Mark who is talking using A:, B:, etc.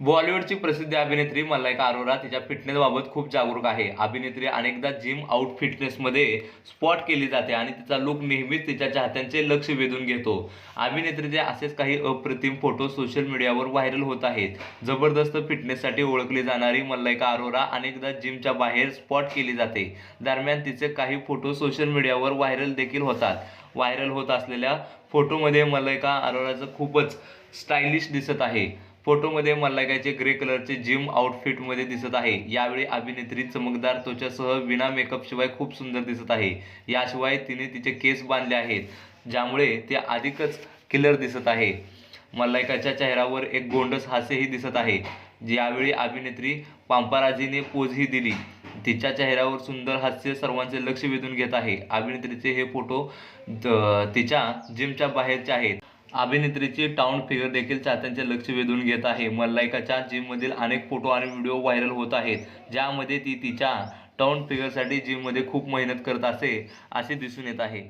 A: बॉलिवूडची प्रसिद्ध अभिनेत्री मलायका अरोरा तिच्या फिटनेसबाबत खूप जागरूक आहे. अभिनेत्री अनेकदा जिम आउट फिटनेसमध्ये स्पॉट केली जाते आणि तिचा लुक नेहमीच तिच्या चाहत्यांचे लक्ष वेधून घेतो. अभिनेत्रीचे असेच काही अप्रतिम फोटो सोशल मीडियावर व्हायरल होत आहेत. जबरदस्त फिटनेससाठी ओळखली जाणारी मल्लायका अरोरा अनेकदा जिमच्या बाहेर स्पॉट केली जाते. दरम्यान तिचे काही फोटो सोशल मीडियावर व्हायरल देखील होतात. व्हायरल होत असलेल्या फोटोमध्ये मल्लायका अरोराचं खूपच स्टायलिश दिसत आहे. फोटोमध्ये मल्लायकाचे ग्रे कलरचे जिम आउटफिटमध्ये दिसत आहे. यावेळी अभिनेत्री चमकदार त्वचासह विना मेकअप शिवाय खूप सुंदर दिसत आहे. याशिवाय तिने तिचे केस बांधले आहेत ज्यामुळे ते अधिकच किलर दिसत आहे. मल्लायकाच्या चेहऱ्यावर एक गोंडस हास्यही दिसत आहे. यावेळी अभिनेत्री पांपाराजीने पोजही दिली. तिच्या चेहऱ्यावर सुंदर हास्य सर्वांचे लक्ष वेधून घेत आहे. अभिनेत्रीचे हे फोटो तिच्या जिमच्या बाहेरचे आहेत. अभिनेत्रीची टाउन फिगर देखील चाहत्यांचे लक्ष वेधून घेत आहे. मल्लायकाच्या जिममधील अनेक फोटो आणि व्हिडिओ व्हायरल होत आहेत. ज्यामध्ये ती तिच्या टाउन फिगरसाठी जिममध्ये खूप मेहनत करत असे असे दिसून येत आहे.